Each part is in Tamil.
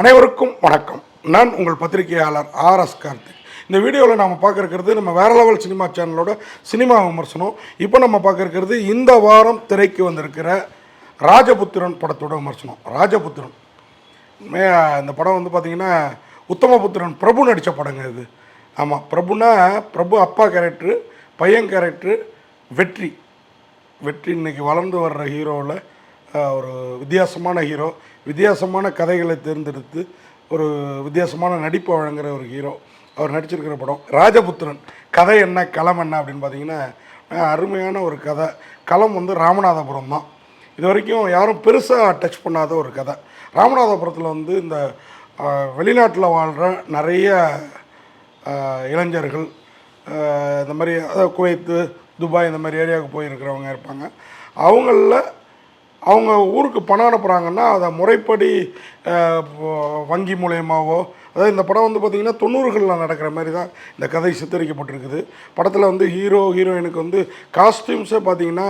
அனைவருக்கும் வணக்கம். நான் உங்கள் பத்திரிகையாளர் ஆர் எஸ் கார்த்திக். இந்த வீடியோவில் நாம் பார்க்க இருக்கிறது நம்ம வேற லெவல் சினிமா சேனலோட சினிமா விமர்சனம். இப்போ நம்ம பார்க்க இருக்கிறது இந்த வாரம் திரைக்கு வந்திருக்கிற ராஜபுத்திரன் படத்தோட விமர்சனம். ராஜபுத்திரன். மே இந்த படம் வந்து பார்த்திங்கன்னா உத்தமபுத்திரன் பிரபு நடித்த படங்க இது. ஆமாம் பிரபுனா பிரபு அப்பா கேரக்டரு பையன் கேரக்டரு வெற்றி. வெற்றி இன்னைக்கு வளர்ந்து வர்ற ஹீரோவில் ஒரு வித்தியாசமான ஹீரோ வித்தியாசமான கதைகளை தேர்ந்தெடுத்து ஒரு வித்தியாசமான நடிப்பு வழங்குற ஒரு ஹீரோ. அவர் நடிச்சிருக்கிற படம் ராஜபுத்திரன். கதை என்ன களம் என்ன அப்படின்னு பார்த்தீங்கன்னா அருமையான ஒரு கதை. களம் வந்து ராமநாதபுரம் தான். இது வரைக்கும் யாரும் பெருசாக டச் பண்ணாத ஒரு கதை. ராமநாதபுரத்தில் வந்து இந்த வெளிநாட்டில் வாழ்கிற நிறைய இளைஞர்கள் இந்த மாதிரி அதாவது குவைத்து துபாய் இந்த மாதிரி ஏரியாவுக்கு போயிருக்கிறவங்க இருப்பாங்க. அவங்களில் அவங்க ஊருக்கு பணம் அனுப்புகிறாங்கன்னா அதை முறைப்படி வங்கி மூலயமாவோ அதாவது இந்த படம் வந்து பார்த்திங்கன்னா தொண்ணூறுகளில் நடக்கிற மாதிரி தான் இந்த கதை சித்தரிக்கப்பட்டிருக்குது. படத்தில் வந்து ஹீரோ ஹீரோயினுக்கு வந்து காஸ்டியூம்ஸே பார்த்தீங்கன்னா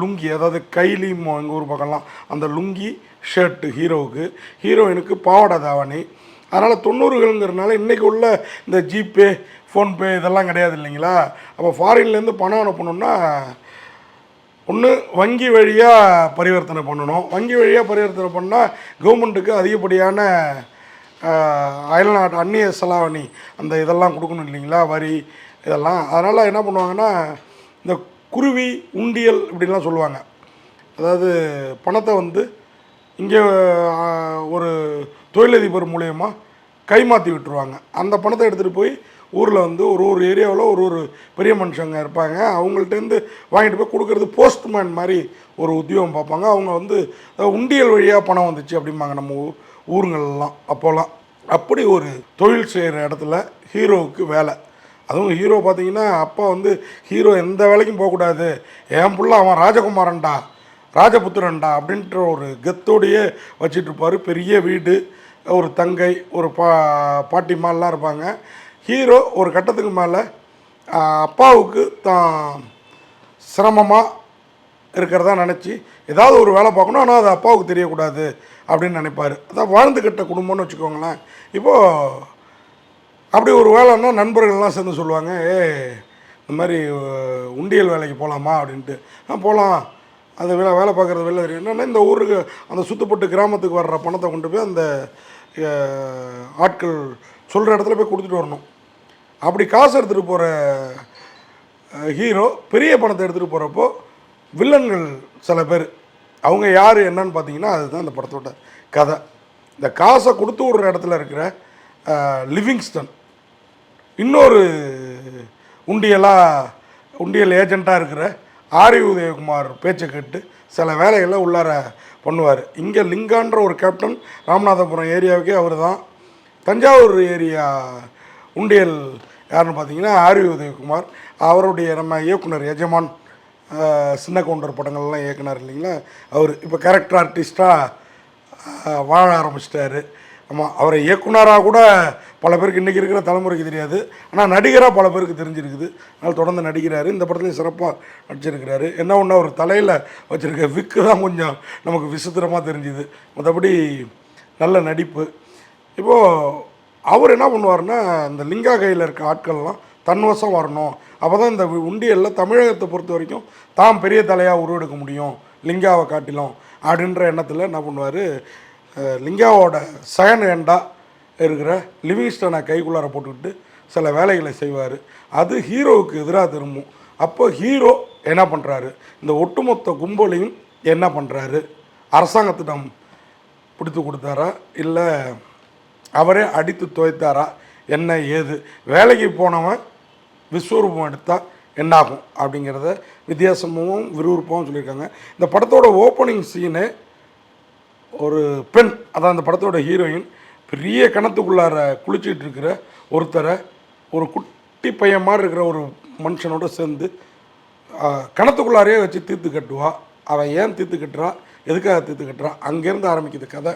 லுங்கி அதாவது கைலிமோ எங்கள் ஊர் பக்கம்லாம் அந்த லுங்கி ஷர்ட்டு ஹீரோவுக்கு ஹீரோயினுக்கு பாவாடை தாவணி. அதனால் தொண்ணூறுகள்ங்கிறனால இன்றைக்கி உள்ள இந்த ஜிபே ஃபோன்பே இதெல்லாம் கிடையாது இல்லைங்களா? அப்போ ஃபாரின்லேருந்து பணம் அனுப்பணுன்னா ஒன்று வங்கி வழியாக பரிவர்த்தனை பண்ணணும். வங்கி வழியாக பரிவர்த்தனை பண்ணால் கவர்மெண்ட்டுக்கு அதிகப்படியான அயல்நாட்டு அந்நிய செலாவணி அந்த இதெல்லாம் கொடுக்கணும் இல்லைங்களா வரி இதெல்லாம். அதனால் என்ன பண்ணுவாங்கன்னா இந்த குருவி உண்டியல் இப்படிலாம் சொல்லுவாங்க. அதாவது பணத்தை வந்து இங்கே ஒரு தொழிலதிபர் மூலயமா கைமாற்றி விட்டுருவாங்க. அந்த பணத்தை எடுத்துகிட்டு போய் ஊரில் வந்து ஒரு ஒரு ஏரியாவில் ஒரு ஒரு பெரிய மனுஷங்க இருப்பாங்க. அவங்கள்ட்டேருந்து வாங்கிட்டு போய் கொடுக்குறது போஸ்ட்மேன் மாதிரி ஒரு உத்தியோகம் பார்ப்பாங்க. அவங்க வந்து உண்டியல் வழியாக பணம் வந்துச்சு அப்படிம்பாங்க நம்ம ஊர் ஊருங்கள்லாம் அப்போல்லாம் அப்படி ஒரு தொழில் செய்கிற இடத்துல ஹீரோவுக்கு வேலை. அதுவும் ஹீரோ பார்த்தீங்கன்னா அப்பா வந்து ஹீரோ எந்த வேலைக்கும் போகக்கூடாது. என் புள்ள அவன் ராஜகுமாரன்டா ராஜபுத்திரன்டா அப்படின்ற ஒரு கெத்தோடையே வச்சிட்ருப்பார். பெரிய வீடு ஒரு தங்கை ஒரு பா பாட்டிமாலாம் இருப்பாங்க. ஹீரோ ஒரு கட்டத்துக்கு மேலே அப்பாவுக்கு தான் சிரமமாக இருக்கிறதா நினச்சி ஏதாவது ஒரு வேலை பார்க்கணும் ஆனால் அது அப்பாவுக்கு தெரியக்கூடாது அப்படின்னு நினைப்பார். அதான் வாழ்ந்துக்கிட்ட குடும்பம்னு வச்சுக்கோங்களேன். இப்போது அப்படி ஒரு வேலைன்னா நண்பர்கள்லாம் சேர்ந்து சொல்லுவாங்க ஏ இந்த மாதிரி உண்டியல் வேலைக்கு போகலாமா அப்படின்ட்டு. ஆ போகலாம் அந்த வேலை வேலை பார்க்குறது வெளில தெரியும். என்னென்னா இந்த ஊருக்கு அந்த சுத்தப்பட்டு கிராமத்துக்கு வர்ற பணத்தை கொண்டு போய் அந்த ஆட்கள் சொல்கிற இடத்துல போய் கொடுத்துட்டு வரணும். அப்படி காசு எடுத்துகிட்டு போகிற ஹீரோ பெரிய பணத்தை எடுத்துகிட்டு போகிறப்போ வில்லன்கள் சில பேர். அவங்க யார் என்னன்னு பார்த்தீங்கன்னா அதுதான் இந்த படத்தோட கதை. இந்த காசை கொடுத்து விடுற இடத்துல இருக்கிற லிவிங்ஸ்டன். இன்னொரு உண்டியலாக உண்டியல் ஏஜெண்ட்டாக இருக்கிற ஆரி உதயகுமார் பேச்சை கேட்டு சில வேலைகளை உள்ளார பண்ணுவார். இங்கே லிங்கான்ற ஒரு கேப்டன் ராமநாதபுரம் ஏரியாவுக்கே அவர் தான் தஞ்சாவூர் ஏரியா உண்டியல் யாருன்னு பார்த்தீங்கன்னா ஆரி உதயகுமார். அவருடைய நம்ம இயக்குனர் எஜமான் சின்ன கவுண்டர் படங்கள்லாம் இயக்குனார் இல்லைங்களா? அவர் இப்போ கேரக்டர் ஆர்டிஸ்ட்டாக வாழ ஆரம்பிச்சிட்டாரு. ஆமாம் அவரை இயக்குனராக கூட பல பேருக்கு இன்றைக்கி இருக்கிற தலைமுறைக்கு தெரியாது. ஆனால் நடிகராக பல பேருக்கு தெரிஞ்சிருக்குது. அதனால் தொடர்ந்து நடிக்கிறாரு. இந்த படத்துலையும் சிறப்பாக நடிச்சிருக்கிறாரு. என்ன ஒன்று அவர் தலையில் வச்சுருக்க விக்கு தான் கொஞ்சம் நமக்கு விசித்திரமாக தெரிஞ்சுது. மற்றபடி நல்ல நடிப்பு. இப்போது அவர் என்ன பண்ணுவார்னா இந்த லிங்கா கையில் இருக்க ஆட்கள்லாம் தன்வசம் வரணும். அப்போ தான் இந்த உண்டியலில் தமிழகத்தை பொறுத்த வரைக்கும் தான் பெரிய தலையாக உருவெடுக்க முடியும் லிங்காவை காட்டிலும் அப்படின்ற எண்ணத்தில் என்ன பண்ணுவார் லிங்காவோட சயன் ஏண்டா இருக்கிற லிவிங்ஸ்டனை கைக்குள்ளார போட்டுக்கிட்டு சில வேலைகளை செய்வார். அது ஹீரோவுக்கு எதிராக திரும்பும். அப்போ ஹீரோ என்ன பண்ணுறாரு இந்த ஒட்டுமொத்த கும்பலையும் என்ன பண்ணுறாரு அரசாங்கத்திடம் பிடித்து கொடுத்தாரா இல்லை அவரே அடித்து துவைத்தாரா? என்ன ஏது? வேலைக்கு போனவன் விஸ்வரூபம் எடுத்தால் என்னாகும்? அப்படிங்கிறத வித்தியாசமும் விறுவிறுப்பாகவும் சொல்லியிருக்காங்க. இந்த படத்தோட ஓப்பனிங் சீனு ஒரு பெண் அதான் அந்த படத்தோட ஹீரோயின் பெரிய கிணத்துக்குள்ளார குளிச்சிட்டு இருக்கிற ஒருத்தரை ஒரு குட்டி பையன் மாதிரி இருக்கிற ஒரு மனுஷனோட சேர்ந்து கணத்துக்குள்ளாரையே கிணத்துக்குள்ளாரையே வச்சு தீர்த்து கட்டுவா. அவன் ஏன் தீர்த்து கட்டுறா? எதுக்காக தீர்த்து கட்டுறா? அங்கேருந்து ஆரம்பிக்குது கதை.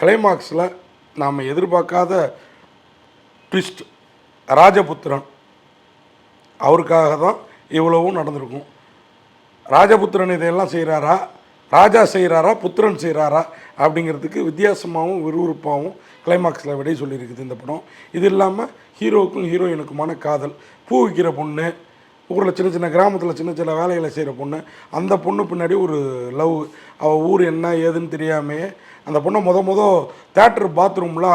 கிளைமாக்ஸில் நாம் எதிர்பார்க்காத ட்விஸ்ட் ராஜபுத்திரன். அவருக்காக தான் இவ்வளவும் நடந்திருக்கும். ராஜபுத்திரன் இதையெல்லாம் செய்கிறாரா ராஜா செய்கிறாரா புத்திரன் செய்கிறாரா அப்படிங்கிறதுக்கு வித்தியாசமாகவும் விறுவிறுப்பாகவும் கிளைமாக்ஸில் விடை சொல்லியிருக்குது இந்த படம். இது இல்லாமல் ஹீரோவுக்கும் ஹீரோயினுக்குமான காதல். பூ விற்கிற பொண்ணு ஊரில் சின்ன சின்ன கிராமத்தில் சின்ன சின்ன வேலைகளை செய்கிற பொண்ணு. அந்த பொண்ணு பின்னாடி ஒரு லவ். அவள் ஊர் என்ன ஏதுன்னு தெரியாமையே அந்த பொண்ணை முத முத தேட்டர் பாத்ரூமில்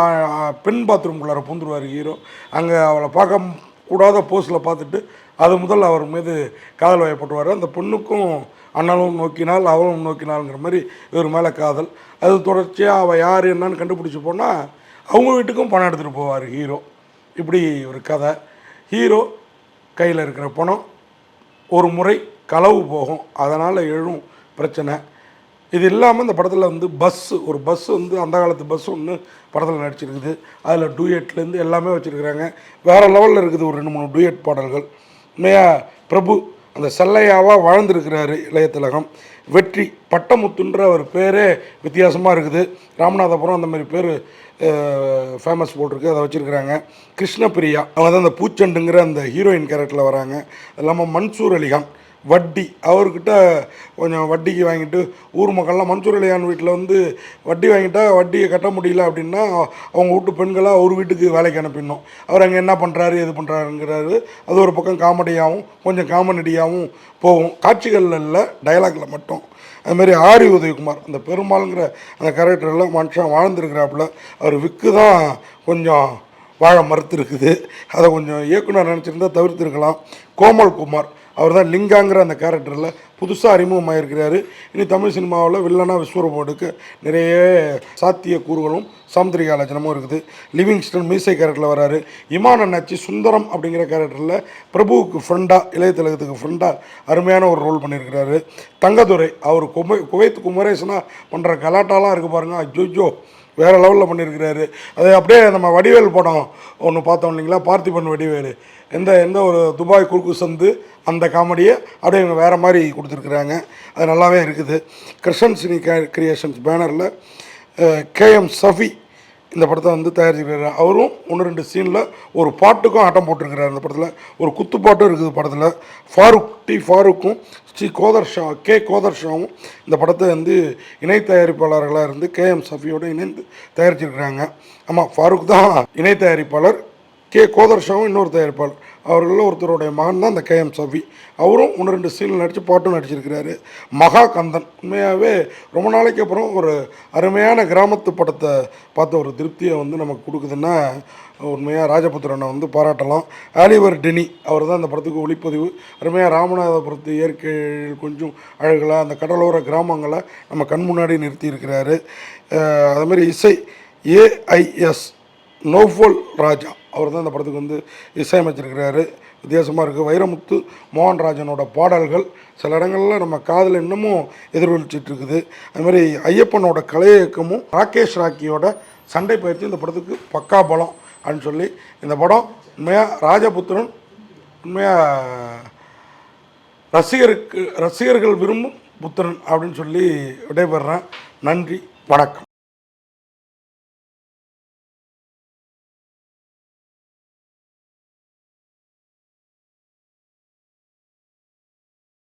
பெண் பாத்ரூம்குள்ளார பூந்துருவார் ஹீரோ அங்கே அவளை பார்க்க கூடாத போஸ்டில் பார்த்துட்டு அது முதல் அவர் மீது காதல் வயப்பட்டுவார். அந்த பொண்ணுக்கும் அண்ணனும் நோக்கினால் அவளும் நோக்கினாள்ங்கிற மாதிரி இவர் மேலே காதல். அது தொடர்ச்சியாக அவள் யார் என்னன்னு கண்டுபிடிச்சி போனால் அவங்க வீட்டுக்கும் பணம் எடுத்துகிட்டு போவார் ஹீரோ இப்படி ஒரு கதை. ஹீரோ கையில் இருக்கிற பணம் ஒரு முறை களவு போகும். அதனால் எழும் பிரச்சனை. இது இல்லாமல் இந்த படத்தில் வந்து பஸ்ஸு ஒரு பஸ் வந்து அந்த காலத்து பஸ் ஒன்று படத்தில் நடிச்சிருக்குது. அதில் டூயட்லேருந்து எல்லாமே வச்சுருக்குறாங்க. வேறு லெவலில் இருக்குது ஒரு ரெண்டு மூணு டூயட் பாடல்கள். உண்மையாக பிரபு அந்த செல்லையாவாக வாழ்ந்திருக்கிறாரு இளையத்திலகம். வெற்றி பட்டமுத்துன்ற ஒரு பேரே வித்தியாசமாக இருக்குது. ராமநாதபுரம் அந்த மாதிரி பேர் ஃபேமஸ் போட்டிருக்கு அதை வச்சுருக்கிறாங்க. கிருஷ்ணபிரியா அவங்க தான் அந்த பூச்செண்டுங்கிற அந்த ஹீரோயின் கேரக்டரில் வராங்க. அது இல்லாமல் மன்சூர் அலிகான் வட்டி. அவர்கிட்ட கொஞ்சம் வட்டிக்கு வாங்கிட்டு ஊர் மக்கள்லாம் மன்சூர் அலிகான் வீட்டில் வந்து வட்டி வாங்கிட்டா வட்டியை கட்ட முடியல அப்படின்னா அவங்க வீட்டு பெண்களாக ஒரு வீட்டுக்கு வேலைக்கு அனுப்பிடணும். அவர் அங்கே என்ன பண்ணுறாரு எது பண்ணுறாருங்கிறாரு அது ஒரு பக்கம் காமெடியாகவும் கொஞ்சம் காமெடியாகவும் போகும். காட்சிகளில் இல்லை டயலாகில் மட்டும். அதுமாரி ஆரி உதயகுமார் அந்த பெருமாளுங்கிற அந்த கேரக்டரில் மனுஷன் வாழ்ந்துருக்கிறாப்புல அவர் விக்கு தான் கொஞ்சம் வாழ மறுத்து இருக்குது அதை கொஞ்சம் இயக்குனர் நினச்சிருந்தா தவிர்த்துருக்கலாம். கோமல் குமார் அவர் தான் லிங்காங்கிற அந்த கேரக்டரில் புதுசாக அறிமுகமாயிருக்கிறாரு. இனி தமிழ் சினிமாவில் வில்லனா விஸ்வரூபோடுக்கு நிறைய சாத்திய கூறுகளும் சாமுத்திரிகா லட்சணமும் இருக்குது. லிவிங்ஸ்டன் மீசை கேரக்டரில் வராரு. இமான அண்ணாச்சி சுந்தரம் அப்படிங்கிற கேரக்டரில் பிரபுவுக்கு ஃப்ரெண்டாக இளைய திலகத்துக்கு ஃப்ரெண்டாக அருமையான ஒரு ரோல் பண்ணியிருக்கிறாரு. தங்கதுரை அவர் குமை குவைத்து குமரேசனாக பண்ணுற கலாட்டாலாம் இருக்குது பாருங்கள் அஜோஜோ வேறு லெவலில் பண்ணியிருக்கிறாரு அதே அப்படியே நம்ம வடிவேல் படம் ஒன்று பார்த்தோம் இல்லைங்களா? பார்த்திபன் வடிவேல். எந்த எந்த ஒரு துபாய் குறுக்கு சந்து அந்த காமெடியை அப்படியே இவங்க வேறு மாதிரி கொடுத்துருக்குறாங்க. அது நல்லாவே இருக்குது. கிருஷ்ணன் சினி கிரியேஷன்ஸ் பேனரில் கேஎம் சஃபி இந்த படத்தை வந்து தயாரிச்சிருக்கிறாரு அவரும் ஒன்று ரெண்டு சீனில் ஒரு பாட்டுக்கும் ஆட்டம் போட்டிருக்கிறார் இந்த படத்தில். ஒரு குத்துப்பாட்டும் இருக்குது படத்தில். ஃபாரூக் டி. ஃபாரூக்கும் ஸ்ரீ கோதர் ஷா கே. கோதர் ஷாவும் இந்த படத்தை வந்து இணை தயாரிப்பாளர்களாக இருந்து கே. எம். சஃபியோடு இணைந்து தயாரிச்சிருக்கிறாங்க. ஆமாம் ஃபாரூக் தான் இணை தயாரிப்பாளர். கே கோதர்ஷாவும் இன்னொருத்தர் இன்னொரு அவர்களில் ஒருத்தருடைய மகன் தான் அந்த கேஎம் சவி அவரும் ஒன்று ரெண்டு சீனில் நடித்து பாட்டும் நடிச்சிருக்கிறாரு. மகா கந்தன் உண்மையாகவே ரொம்ப நாளைக்கு அப்புறம் ஒரு அருமையான கிராமத்து படத்தை பார்த்த ஒரு திருப்தியை வந்து நமக்கு கொடுக்குதுன்னா உண்மையாக ராஜபுத்திரனை வந்து பாராட்டலாம். ஆலிவர் டெனி அவர் தான் அந்த படத்துக்கு ஒளிப்பதிவு. அருமையாக ராமநாதபுரத்து இயற்கை கொஞ்சம் அழகலாக அந்த கடலோர கிராமங்களை நம்ம கண் முன்னாடி நிறுத்தி இருக்கிறாரு மாதிரி இசை ஏஐஎஸ் நோஃபோல் ராஜா. அவர் தான் இந்த படத்துக்கு வந்து இசையமைச்சிருக்கிறாரு. வித்தியாசமாக இருக்குது வைரமுத்து மோகன்ராஜனோட பாடல்கள் சில இடங்களில் நம்ம காதில் இன்னமும் எதிரொலிச்சிட்டு இருக்குது. அது மாதிரி ஐயப்பனோட கலை இயக்கமும் ராகேஷ் ராக்கியோட சண்டை பயிற்சி இந்த படத்துக்கு பக்கா பலம் அப்படின்னு சொல்லி இந்த படம் உண்மையாக ராஜபுத்திரன் உண்மையாக ரசிகருக்கு ரசிகர்கள் விரும்பும் புத்திரன் அப்படின்னு சொல்லி விடைபெறுறேன். நன்றி. வணக்கம்.